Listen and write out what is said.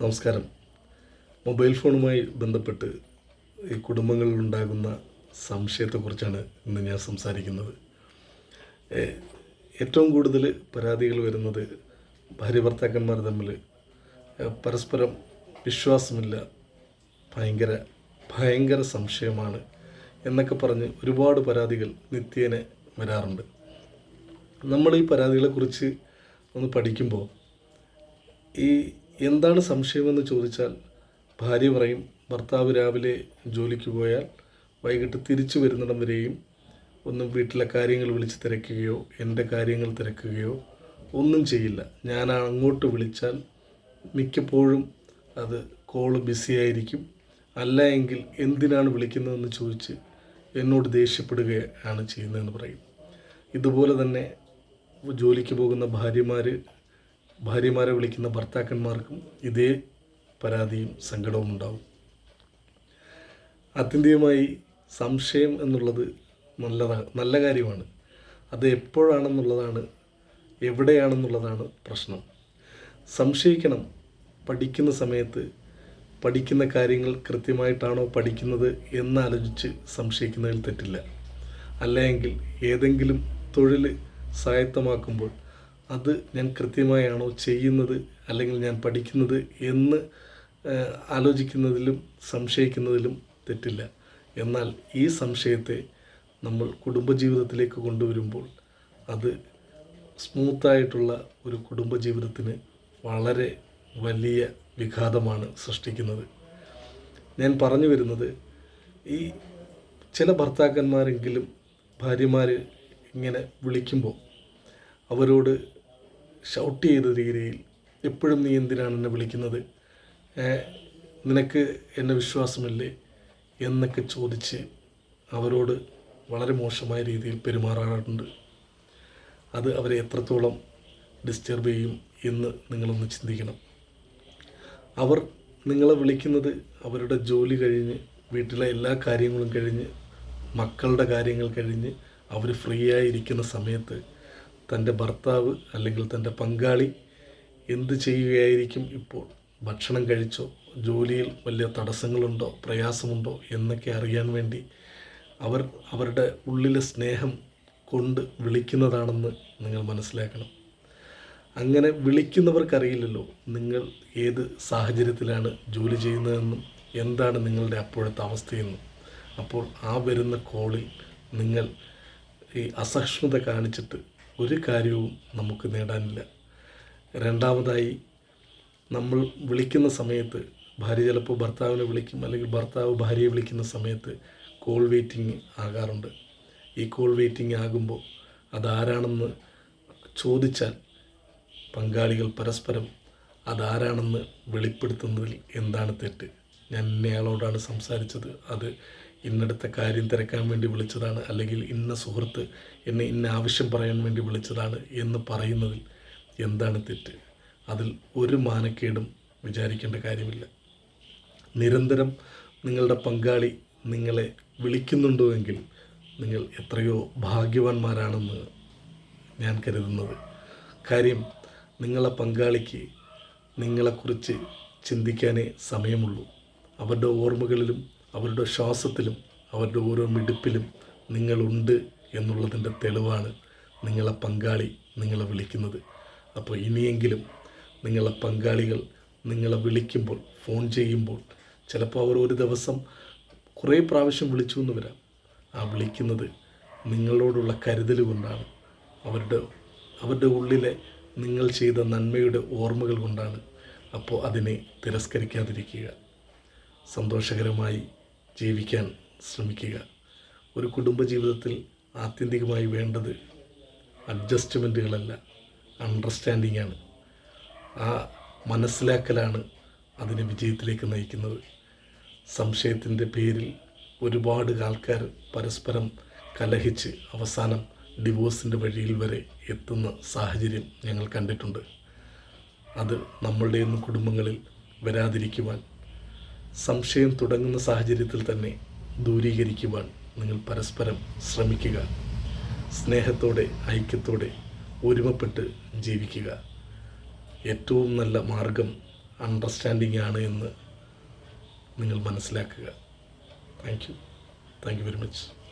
നമസ്കാരം. മൊബൈൽ ഫോണുമായി ബന്ധപ്പെട്ട് ഈ കുടുംബങ്ങളിൽ ഉണ്ടാകുന്ന സംശയത്തെക്കുറിച്ചാണ് ഇന്ന് ഞാൻ സംസാരിക്കുന്നത്. ഏറ്റവും കൂടുതൽ പരാതികൾ വരുന്നത് ഭാര്യ ഭർത്താക്കന്മാർ തമ്മിൽ പരസ്പരം വിശ്വാസമില്ല ഭയങ്കര ഭയങ്കര സംശയമാണ് എന്നൊക്കെ പറഞ്ഞ് ഒരുപാട് പരാതികൾ നിത്യേനെ വരാറുണ്ട്. നമ്മൾ ഈ പരാതികളെക്കുറിച്ച് ഒന്ന് പഠിക്കുമ്പോൾ ഈ എന്താണ് സംശയമെന്ന് ചോദിച്ചാൽ ഭാര്യ പറയും ഭർത്താവ് രാവിലെ ജോലിക്ക് പോയാൽ വൈകിട്ട് തിരിച്ചു വരുന്നിടം വരെയും ഒന്നും വീട്ടിലെ കാര്യങ്ങൾ വിളിച്ച് തിരക്കുകയോ എന്റെ കാര്യങ്ങൾ തിരക്കുകയോ ഒന്നും ചെയ്യില്ല. ഞാൻ അങ്ങോട്ട് വിളിച്ചാൽ മിക്കപ്പോഴും അത് കോൾ ബിസിയായിരിക്കും അല്ല എങ്കിൽ എന്തിനാണ് വിളിക്കുന്നതെന്ന് ചോദിച്ച് എന്നോട് ദേഷ്യപ്പെടുകയാണ് ചെയ്യുന്നതെന്ന് പറയും. ഇതുപോലെ തന്നെ ജോലിക്ക് പോകുന്ന ഭാര്യമാർ ഭാര്യമാരെ വിളിക്കുന്ന ഭർത്താക്കന്മാർക്കും ഇതേ പരാതിയും സങ്കടവും ഉണ്ടാവും. ആത്യന്തികമായി സംശയം എന്നുള്ളത് നല്ലതാണ് നല്ല കാര്യമാണ്. അത് എപ്പോഴാണെന്നുള്ളതാണ് എവിടെയാണെന്നുള്ളതാണ് പ്രശ്നം. സംശയിക്കണം. പഠിക്കുന്ന സമയത്ത് പഠിക്കുന്ന കാര്യങ്ങൾ കൃത്യമായിട്ടാണോ പഠിക്കുന്നത് എന്നാലോചിച്ച് സംശയിക്കുന്നതിൽ തെറ്റില്ല. അല്ലെങ്കിൽ ഏതെങ്കിലും തൊഴിൽ സ്വായത്തമാക്കുമ്പോൾ അത് ഞാൻ കൃത്യമായാണോ ചെയ്യുന്നത് അല്ലെങ്കിൽ ഞാൻ പഠിക്കുന്നത് എന്ന് ആലോചിക്കുന്നതിലും സംശയിക്കുന്നതിലും തെറ്റില്ല. എന്നാൽ ഈ സംശയത്തെ നമ്മൾ കുടുംബജീവിതത്തിലേക്ക് കൊണ്ടുവരുമ്പോൾ അത് സ്മൂത്തായിട്ടുള്ള ഒരു കുടുംബജീവിതത്തിന് വളരെ വലിയ വിഘാതമാണ് സൃഷ്ടിക്കുന്നത്. ഞാൻ പറഞ്ഞു വരുന്നത് ഈ ചില ഭർത്താക്കന്മാരെങ്കിലും ഭാര്യമാർ ഇങ്ങനെ വിളിക്കുമ്പോൾ അവരോട് ഷൗട്ട് ചെയ്ത രീതിയിൽ എപ്പോഴും നീ എന്തിനാണ് എന്നെ വിളിക്കുന്നത്? നിനക്ക് എന്നെ വിശ്വാസമില്ലേ? എന്നൊക്കെ ചോദിച്ച് അവരോട് വളരെ മോശമായ രീതിയിൽ പെരുമാറാറുണ്ട്. അത് അവരെ എത്രത്തോളം ഡിസ്റ്റർബ് ചെയ്യും എന്ന് നിങ്ങളൊന്ന് ചിന്തിക്കണം. അവർ നിങ്ങളെ വിളിക്കുന്നത് അവരുടെ ജോലി കഴിഞ്ഞ് വീട്ടിലെ എല്ലാ കാര്യങ്ങളും കഴിഞ്ഞ് മക്കളുടെ കാര്യങ്ങൾ കഴിഞ്ഞ് അവർ ഫ്രീ ആയിരിക്കുന്ന സമയത്ത് തന്റെ ഭർത്താവ് അല്ലെങ്കിൽ തന്റെ പങ്കാളി എന്ത് ചെയ്യുകയായിരിക്കും ഇപ്പോൾ? ഭക്ഷണം കഴിച്ചോ? ജോലിയിൽ വലിയ തടസ്സങ്ങളുണ്ടോ? പ്രയാസമുണ്ടോ? എന്നൊക്കെ അറിയാൻ വേണ്ടി അവർ അവരുടെ ഉള്ളിലെ സ്നേഹം കൊണ്ട് വിളിക്കുന്നതാണെന്ന് നിങ്ങൾ മനസ്സിലാക്കണം. അങ്ങനെ വിളിക്കുന്നവർക്കറിയില്ലല്ലോ നിങ്ങൾ ഏത് സാഹചര്യത്തിലാണ് ജോലി ചെയ്യുന്നതെന്നും എന്താണ് നിങ്ങളുടെ അപ്പോഴത്തെ അവസ്ഥയെന്നും. അപ്പോൾ ആ വരുന്ന കോളിൽ നിങ്ങൾ ഈ അസഹിഷ്ണുത കാണിച്ചിട്ട് ഒരു കാര്യവും നമുക്ക് നേടാനില്ല. രണ്ടാമതായി നമ്മൾ വിളിക്കുന്ന സമയത്ത് ഭാര്യ ചിലപ്പോൾ ഭർത്താവിനെ വിളിക്കും അല്ലെങ്കിൽ ഭർത്താവ് ഭാര്യയെ വിളിക്കുന്ന സമയത്ത് കോൾ വെയിറ്റിംഗ് ആകാറുണ്ട്. ഈ കോൾ വെയിറ്റിംഗ് ആകുമ്പോൾ അതാരാണെന്ന് ചോദിച്ചാൽ പങ്കാളികൾ പരസ്പരം അതാരാണെന്ന് വെളിപ്പെടുത്തുന്നതിൽ എന്താണ് തെറ്റ്? ഞാൻ ഇന്നയാളോടാണ് സംസാരിച്ചത്. അത് ഇന്നടുത്ത കാര്യം തിരക്കാൻ വേണ്ടി വിളിച്ചതാണ്. അല്ലെങ്കിൽ ഇന്ന സുഹൃത്ത് എന്നെ ഇന്ന ആവശ്യം പറയാൻ വേണ്ടി വിളിച്ചതാണ് എന്ന് പറയുന്നതിൽ എന്താണ് തെറ്റ്? അതിൽ ഒരു മാനക്കേടും വിചാരിക്കേണ്ട കാര്യമില്ല. നിരന്തരം നിങ്ങളുടെ പങ്കാളി നിങ്ങളെ വിളിക്കുന്നുണ്ടോ എങ്കിൽ നിങ്ങൾ എത്രയോ ഭാഗ്യവാന്മാരാണെന്ന് ഞാൻ കരുതുന്നത്. കാര്യം നിങ്ങളെ പങ്കാളിക്ക് നിങ്ങളെക്കുറിച്ച് ചിന്തിക്കാനേ സമയമുള്ളൂ. അവരുടെ ഓർമ്മകളിലും അവരുടെ ശ്വാസത്തിലും അവരുടെ ഓരോ മിടുപ്പിലും നിങ്ങളുണ്ട് എന്നുള്ളതിന്റെ തെളിവാണ് നിങ്ങളെ പങ്കാളി നിങ്ങളെ വിളിക്കുന്നത്. അപ്പോൾ ഇനിയെങ്കിലും നിങ്ങളെ പങ്കാളികൾ നിങ്ങളെ വിളിക്കുമ്പോൾ ഫോൺ ചെയ്യുമ്പോൾ ചിലപ്പോൾ അവർ ഒരു ദിവസം കുറേ പ്രാവശ്യം വിളിച്ചു എന്ന് വരാം. ആ വിളിക്കുന്നത് നിങ്ങളോടുള്ള കരുതൽ കൊണ്ടാണ്. അവരുടെ അവരുടെ ഉള്ളിലെ നിങ്ങൾ ചെയ്ത നന്മയുടെ ഓർമ്മകൾ കൊണ്ടാണ്. അപ്പോൾ അതിനെ തിരസ്കരിക്കാതിരിക്കുക. സന്തോഷകരമായി ജീവിക്കാൻ ശ്രമിക്കുക. ഒരു കുടുംബജീവിതത്തിൽ ആത്യന്തികമായി വേണ്ടത് അഡ്ജസ്റ്റ്മെന്റുകളല്ല അണ്ടർസ്റ്റാൻഡിംഗ് ആണ് ആ മനസ്സിലാക്കലാണ് അതിനെ വിജയത്തിലേക്ക് നയിക്കുന്നത്. സംശയത്തിന്റെ പേരിൽ ഒരുപാട് ആൾക്കാർ പരസ്പരം കലഹിച്ച് അവസാനം ഡിവോഴ്സിന്റെ വഴിയിൽ വരെ എത്തുന്ന സാഹചര്യം ഞങ്ങൾ കണ്ടിട്ടുണ്ട്. അത് നമ്മളുടെയൊന്നും കുടുംബങ്ങളിൽ വരാതിരിക്കുവാൻ സംശയം തുടങ്ങുന്ന സാഹചര്യത്തിൽ തന്നെ ദൂരീകരിക്കുവാൻ നിങ്ങൾ പരസ്പരം ശ്രമിക്കുക. സ്നേഹത്തോടെ ഐക്യത്തോടെ ഒരുമപ്പെട്ട് ജീവിക്കുക. ഏറ്റവും നല്ല മാർഗം അണ്ടർസ്റ്റാൻഡിംഗ് ആണ് എന്ന് നിങ്ങൾ മനസ്സിലാക്കുക. Thank you thank you very much